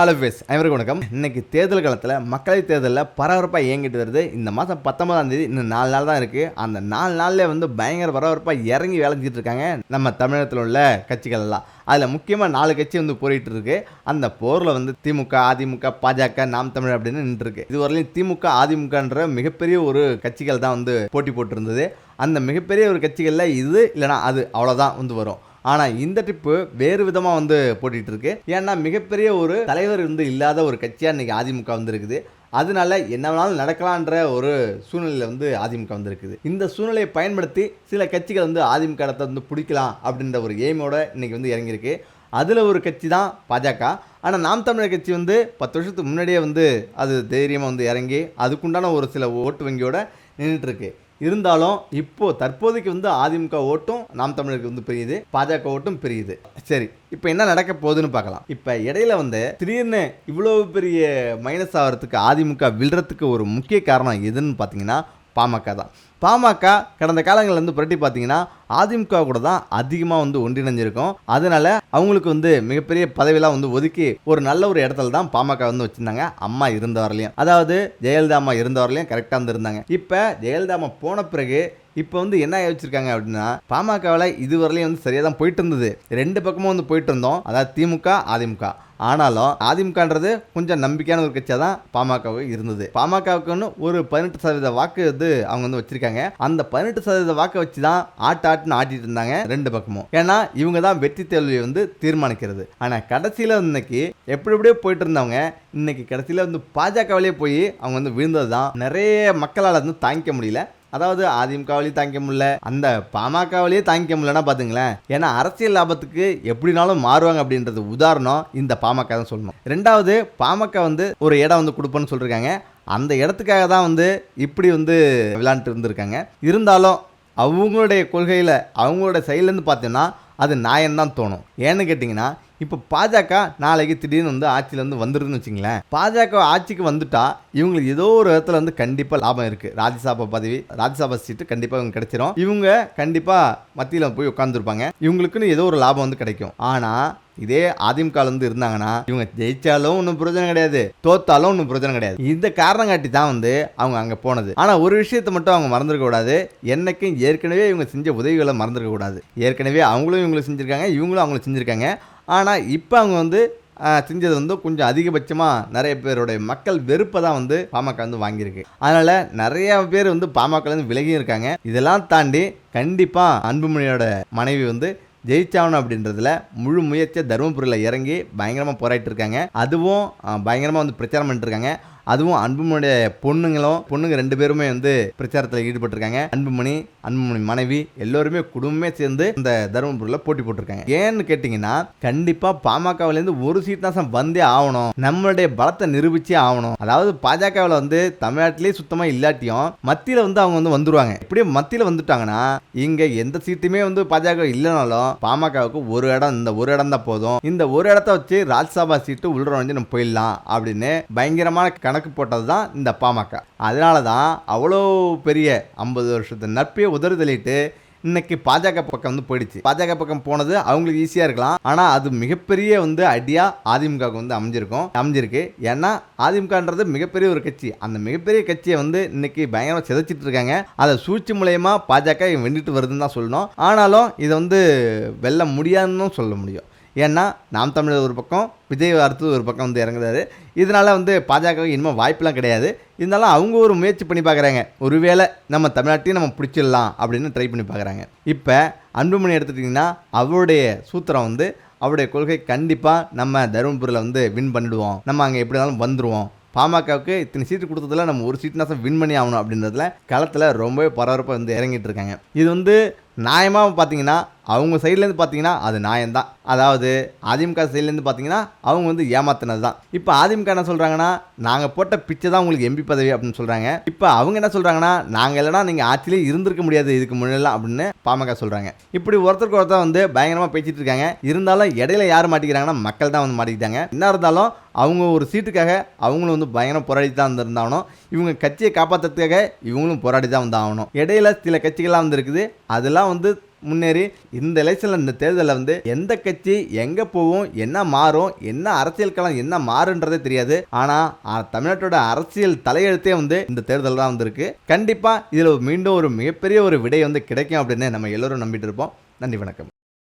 Hello face அனைவருக்கும் வணக்கம். இன்னைக்கு தேர்தல் காலத்தில் மக்களவைத் தேர்தலில் பரபரப்பாக இயங்கிட்டு வருது. இந்த மாதம் பத்தொன்பதாம் தேதி இன்னும் நாலு நாள் தான் இருக்குது அந்த நாலு நாளில் வந்து பயங்கர பரபரப்பாக இறங்கி வேலை இருக்காங்க நம்ம தமிழகத்தில் உள்ள கட்சிகள் எல்லாம். அதில் முக்கியமாக நாலு கட்சி வந்து போரிட்டு இருக்கு. அந்த போரில் வந்து திமுக அதிமுக பாஜக நாம் தமிழ் அப்படின்னு நின்றுருக்கு. இதுவரையிலும் திமுக அதிமுகன்ற மிகப்பெரிய ஒரு கட்சிகள் தான் வந்து போட்டி போட்டிருந்தது. அந்த மிகப்பெரிய ஒரு கட்சிகளில் இது இல்லைனா அது அவ்வளோதான் வந்து வரும். ஆனால் இந்த ட்ரிப்பு வேறு விதமாக வந்து போட்டிகிட்டு இருக்கு ஏன்னா மிகப்பெரிய ஒரு தலைவர் வந்து இல்லாத ஒரு கட்சியாக இன்றைக்கி அதிமுக வந்திருக்குது. அதனால என்ன வேணாலும் நடக்கலான்ற ஒரு சூழ்நிலையில் வந்து அதிமுக வந்திருக்குது. இந்த சூழ்நிலையை பயன்படுத்தி சில கட்சிகள் வந்து அதிமுக இடத்த வந்து பிடிக்கலாம் அப்படின்ற ஒரு எய்மோட இன்றைக்கி வந்து இறங்கியிருக்கு. அதில் ஒரு கட்சி தான் பாஜக. ஆனால் நாம் தமிழர் கட்சி வந்து பத்து வருஷத்துக்கு முன்னாடியே வந்து அது தைரியமாக வந்து இறங்கி அதுக்குண்டான ஒரு சில ஓட்டு வங்கியோட நின்றுட்டுருக்கு இருந்தாலும் இப்போ தற்போதைக்கு வந்து அதிமுக ஓட்டும் நாம் தமிழருக்கு வந்து பெரியுது பாஜக ஓட்டும் பெரியுது. சரி இப்போ என்ன நடக்க போகுதுன்னு பார்க்கலாம். இப்போ இடையில வந்து திடீர்னு இவ்வளோ பெரிய மைனஸ் ஆகிறதுக்கு அதிமுக விழுறதுக்கு ஒரு முக்கிய காரணம் எதுன்னு பார்த்தீங்கன்னா பாமக தான். பாமக கடந்த காலங்களில் வந்து புரட்டி பார்த்தீங்கன்னா அதிமுக கூட தான் அதிகமாக வந்து ஒன்றிணைஞ்சிருக்கும். அதனால அவங்களுக்கு வந்து மிகப்பெரிய பதவியெல்லாம் வந்து ஒதுக்கி ஒரு நல்ல ஒரு இடத்துல தான் பாமக வந்து வச்சுருந்தாங்க. அம்மா இருந்த வரலையும் அதாவது ஜெயலலிதா அம்மா இருந்த வரலையும் கரெக்டாக வந்து இருந்தாங்க. இப்போ ஜெயலலிதா அம்மா போன பிறகு இப்போ வந்து என்ன வச்சிருக்காங்க அப்படின்னா பாமகவில் இதுவரையிலையும் வந்து சரியாக தான் போயிட்டு இருந்தது ரெண்டு பக்கமும் வந்து போயிட்டு இருந்தோம் அதாவது திமுக அதிமுக. ஆனாலும் அதிமுகன்றது கொஞ்சம் நம்பிக்கையான ஒரு கட்சியாக தான் பாமகவுக்கு இருந்தது. பாமகவுக்குன்னு ஒரு பதினெட்டு சதவீத வாக்கு வந்து அவங்க வந்து வச்சிருக்காங்க. அந்த பதினெட்டு சதவீத வாக்கை வச்சு தான் ஆட்டு ஆட்டுன்னு ஆட்டிட்டு இருந்தாங்க ரெண்டு பக்கமும். ஏன்னா இவங்க தான் வெற்றி தோல்வியை வந்து தீர்மானிக்கிறது. ஆனால் கடைசியில் இன்னைக்கு எப்படி எப்படியோ போயிட்டு இருந்தவங்க இன்னைக்கு கடைசியில் வந்து பாஜகவிலே போய் அவங்க வந்து விழுந்தது தான் நிறைய மக்களால் வந்து தாங்கிக்க முடியல. அதாவது அதிமுகவிலையும் தாங்கிக்க முடியல அந்த பாமகவிலேயே தாங்கிக்க முடியலன்னா பார்த்துங்களேன் ஏன்னா அரசியல் லாபத்துக்கு எப்படினாலும் மாறுவாங்க அப்படின்றது உதாரணம் இந்த பாமக தான் சொல்லணும். ரெண்டாவது பாமக வந்து ஒரு இடம் வந்து கொடுப்போன்னு சொல்லியிருக்காங்க அந்த இடத்துக்காக தான் வந்து இப்படி வந்து விளாண்டுட்டு இருந்திருக்காங்க. இருந்தாலும் அவங்களுடைய கொள்கையில் அவங்களோட சைட்லேருந்து பார்த்தீங்கன்னா அது நியாயம்தான் தோணும். ஏன்னு கேட்டிங்கன்னா இப்போ பாஜக நாளைக்கு திடீர்னு வந்து ஆட்சியில் வந்து வந்துருதுன்னு வச்சுங்களேன் பாஜக ஆட்சிக்கு வந்துட்டா இவங்களுக்கு ஏதோ ஒரு இடத்துல வந்து கண்டிப்பாக லாபம் இருக்குது ராஜ்யசபா பதவி ராஜ்யசபா சீட்டு கண்டிப்பாக இவங்க கிடைச்சிரும். இவங்க கண்டிப்பாக மத்தியில் போய் உட்காந்துருப்பாங்க இவங்களுக்குன்னு ஏதோ ஒரு லாபம் வந்து கிடைக்கும். ஆனால் இதே அதிமுக வந்து இருந்தாங்கன்னா இவங்க ஜெயிச்சாலும் ஒன்றும் பிரச்சனை கிடையாது. தோத்தாலும் ஒன்றும் பிரச்சனை கிடையாது. இந்த காரணம் காட்டி தான் வந்து அவங்க அங்கே போனது. ஆனால் ஒரு விஷயத்தை மட்டும் அவங்க மறந்துருக்க கூடாது. என்னைக்கும் ஏற்கனவே இவங்க செஞ்ச உதவிகளை மறந்துருக்க கூடாது. ஏற்கனவே அவங்களும் இவங்களும் செஞ்சுருக்காங்க இவங்களும் அவங்களும் செஞ்சுருக்காங்க. ஆனால் இப்போ அவங்க வந்து செஞ்சது வந்து கொஞ்சம் அதிகபட்சமாக நிறைய பேருடைய மக்கள் வெறுப்பை தான் வந்து பாமக வந்து வாங்கியிருக்கு. அதனால் நிறைய பேர் வந்து பாமகலேருந்து விலகியும் இருக்காங்க. இதெல்லாம் தாண்டி கண்டிப்பாக அன்புமணியோட மனைவி வந்து ஜெயிச்சாகணும் அப்படின்றதுல முழு முயற்சியை தருமபுரியில் இறங்கி பயங்கரமாக போராடிட்டு இருக்காங்க. அதுவும் பயங்கரமாக வந்து பிரச்சாரம் பண்ணிட்டுருக்காங்க அதுவும் அன்புமணியுடைய பொண்ணுங்களும் பொண்ணுங்க ரெண்டு பேருமே வந்து பிரச்சாரத்தில் ஈடுபட்டிருக்காங்க. அன்புமணி அன்புமணி மனைவி எல்லோருமே குடும்பமே சேர்ந்து இந்த தருமபுரியில் போட்டி போட்டிருக்காங்க. ஏன்னு கேட்டிங்கன்னா கண்டிப்பாக பாமகவிலேருந்து ஒரு சீட் தான் வந்தே ஆகணும். நம்மளுடைய பலத்தை நிரூபிச்சே ஆகணும். அதாவது பாஜகவில் வந்து தமிழ்நாட்டிலே சுத்தமாக இல்லாட்டியும் மத்தியில் வந்து அவங்க வந்து வந்துருவாங்க. இப்படியே மத்தியில் வந்துட்டாங்கன்னா இங்கே எந்த சீட்டுமே வந்து பாஜக இல்லைனாலும் பாமகவுக்கு ஒரு இடம் இந்த ஒரு இடம் தான் போதும். இந்த ஒரு இடத்த வச்சு ராஜ்யசபா சீட்டு உள்ள வந்து நம்ம போயிடலாம் அப்படின்னு பயங்கரமான கணக்கு போட்டது தான் இந்த பாமக. அதனால தான் அவ்வளோ பெரிய ஐம்பது வருஷத்து நட்பையை உதறுதலிட்டு இன்னைக்கு பாஜக பக்கம் வந்து போயிடுச்சு. பாஜக பக்கம் போனது அவங்களுக்கு ஈஸியாக இருக்கலாம். ஆனால் அது மிகப்பெரிய வந்து அடியாக அதிமுகவுக்கு வந்து அமைஞ்சிருக்கும். அமைஞ்சிருக்கு. ஏன்னா அதிமுகன்றது மிகப்பெரிய ஒரு கட்சி. அந்த மிகப்பெரிய கட்சியை வந்து இன்னைக்கு பயங்கரமாக சிதைச்சிட்டு இருக்காங்க. அதை சூழ்ச்சி மூலயமா பாஜக வெண்டிட்டு வருதுன்னு தான் சொல்லணும். ஆனாலும் இதை வந்து வெல்ல முடியாதுன்னு சொல்ல முடியும். ஏன்னா நாம் தமிழர் ஒரு பக்கம் விஜய் அடுத்தது ஒரு பக்கம் வந்து இறங்குறாரு. இதனால் வந்து பாஜக இனிமேல் வாய்ப்பெலாம் கிடையாது. இருந்தாலும் அவங்க ஒரு முயற்சி பண்ணி பார்க்குறாங்க. ஒருவேளை நம்ம தமிழ்நாட்டையும் நம்ம பிடிச்சிடலாம் அப்படின்னு ட்ரை பண்ணி பார்க்குறாங்க. இப்போ அன்புமணி எடுத்துட்டிங்கன்னா அவருடைய சூத்திரம் வந்து அவருடைய கொள்கை கண்டிப்பாக நம்ம தருமபுரியில் வந்து வின் பண்ணிடுவோம். நம்ம அங்கே எப்படி இருந்தாலும் வந்துடுவோம் பாமகவுக்கு இத்தனை சீட்டு கொடுத்ததுல நம்ம ஒரு சீட்னாசம் வின் பண்ணி ஆகணும் அப்படின்றதுல களத்தில் ரொம்பவே பரபரப்பாக வந்து இறங்கிட்டு இருக்காங்க. இது வந்து நியாயமாக பார்த்தீங்கன்னா அவங்க சைட்லேருந்து பார்த்தீங்கன்னா அது நியாயம்தான். அதாவது அதிமுக சைட்லேருந்து பார்த்தீங்கன்னா அவங்க வந்து ஏமாத்தினது தான் இப்போ அதிமுக என்ன சொல்கிறாங்கன்னா நாங்கள் போட்ட பிச்சை தான் உங்களுக்கு எம்பி பதவி அப்படின்னு சொல்கிறாங்க இப்போ அவங்க என்ன சொல்கிறாங்கன்னா நாங்கள் இல்லைனா நீங்கள் ஆட்சியிலே இருந்திருக்க முடியாது இதுக்கு முன்னெல்லாம் அப்படின்னு பாமக சொல்கிறாங்க இப்படி ஒருத்தருக்கு ஒருத்தர் வந்து பயங்கரமாக பேசிட்டு இருக்காங்க. இருந்தாலும் இடையில யார் மாட்டிக்கிறாங்கன்னா மக்கள் தான் வந்து மாட்டிக்கிட்டாங்க. என்ன இருந்தாலும் அவங்க ஒரு சீட்டுக்காக அவங்களும் வந்து பயங்கரம் போராடி தான் வந்திருந்தாகணும். இவங்க கட்சியை காப்பாற்றுறதுக்காக இவங்களும் போராடி தான் வந்து ஆகணும் இடையில சில கட்சிகள்லாம் வந்து இருக்குது. அதெல்லாம் வந்து முன்னேறி இந்த எலெக்ஷனில் இந்த தேர்தலில் வந்து எந்த கட்சி எங்கே போகும் என்ன மாறும் என்ன அரசியல் களம் என்ன மாறுன்றதே தெரியாது. ஆனால் தமிழ்நாட்டோட அரசியல் தலையெழுத்தே வந்து இந்த தேர்தல் தான் வந்திருக்கு. கண்டிப்பாக இதில் மீண்டும் ஒரு மிகப்பெரிய ஒரு விடை வந்து கிடைக்கும் அப்படின்னு நம்ம எல்லோரும் நம்பிட்டு இருப்போம். நன்றி வணக்கம்.